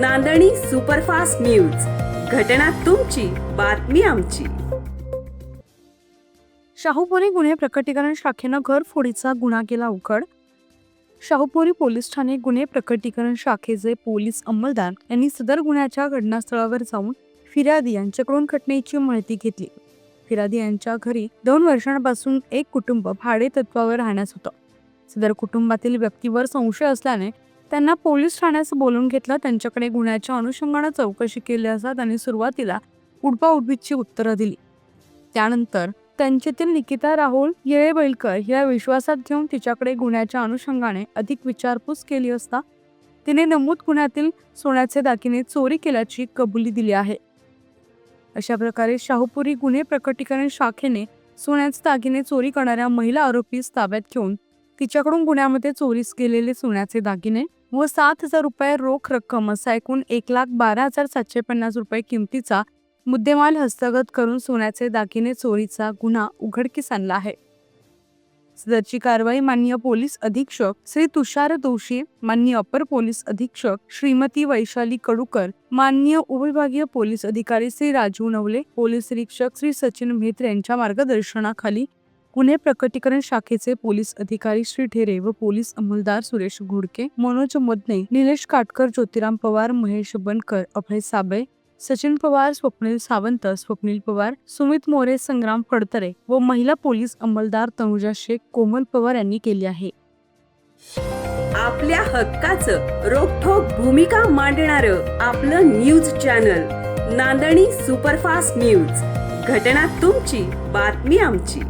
नांदणी superfast news. घटना तुमची बातमी आमची. शाहूपुरी गुन्हे प्रकटीकरण शाखेनं घरफोडीचा गुन्हा केला उघड. शाहूपुरी पोलीस ठाणे गुन्हे प्रकटीकरण शाखेचे पोलीस अंमलदार यांनी सदर गुन्ह्याच्या घटनास्थळावर जाऊन फिर्यादी यांच्याकडून घटनेची माहिती घेतली. फिर्यादी यांच्या घरी दोन वर्षांपासून एक कुटुंब भाडे तत्वावर राहण्यास होतं. सदर कुटुंबातील व्यक्तीवर संशय असल्याने त्यांना पोलीस ठाण्यास बोलून घेतलं. त्यांच्याकडे गुन्ह्याच्या अनुषंगानं चौकशी केली असता त्यांनी सुरुवातीला उडपाउडवीची उत्तरं दिली. त्यानंतर त्यांच्यातील निकिता राहुल येळेबैलकर हिला विश्वासात घेऊन तिच्याकडे गुन्ह्याच्या अनुषंगाने अधिक विचारपूस केली असता तिने नमूद गुन्ह्यातील सोन्याचे दागिने चोरी केल्याची कबुली दिली आहे. अशा प्रकारे शाहूपुरी गुन्हे प्रकटीकरण शाखेने सोन्याचे दागिने चोरी करणाऱ्या महिला आरोपीस ताब्यात घेऊन तिच्याकडून गुन्ह्यामध्ये चोरीस गेलेले सोन्याचे दागिने व सात हजार रुपये रोख रक्कम असा एकूण एक लाख बारा हजार सातशे पन्नास रुपये किमतीचा मुद्देमाल हस्तगत करून सोन्याचे दागिने चोरीचा गुन्हा उघडकीस आणला आहे. सदरची कारवाई मान्य पोलीस अधीक्षक श्री तुषार दोशी मान्य अपर पोलीस अधीक्षक श्रीमती वैशाली कडूकर मान्य उपविभागीय पोलीस अधिकारी श्री राजू नवले पोलीस निरीक्षक श्री सचिन मेहत्र यांच्या मार्गदर्शनाखाली गुन्हे प्रकटीकरण शाखेचे पोलीस अधिकारी श्री ढेरे व पोलीस अंमलदार सुरेश घोडके मनोज मदने निलेश काटकर ज्योतिराम पवार महेश बनकर अभय साबळे सचिन पवार स्वप्नील सावंत स्वप्नील पवार सुमित मोरे संग्राम फडतरे व महिला पोलीस अंमलदार तनुजा शेख कोमल पवार यांनी केली आहे. आपल्या हक्काचं रोखोक भूमिका मांडणार आपलं न्यूज चॅनल नांदणी सुपरफास्ट न्यूज. घटना तुमची बातमी आमची.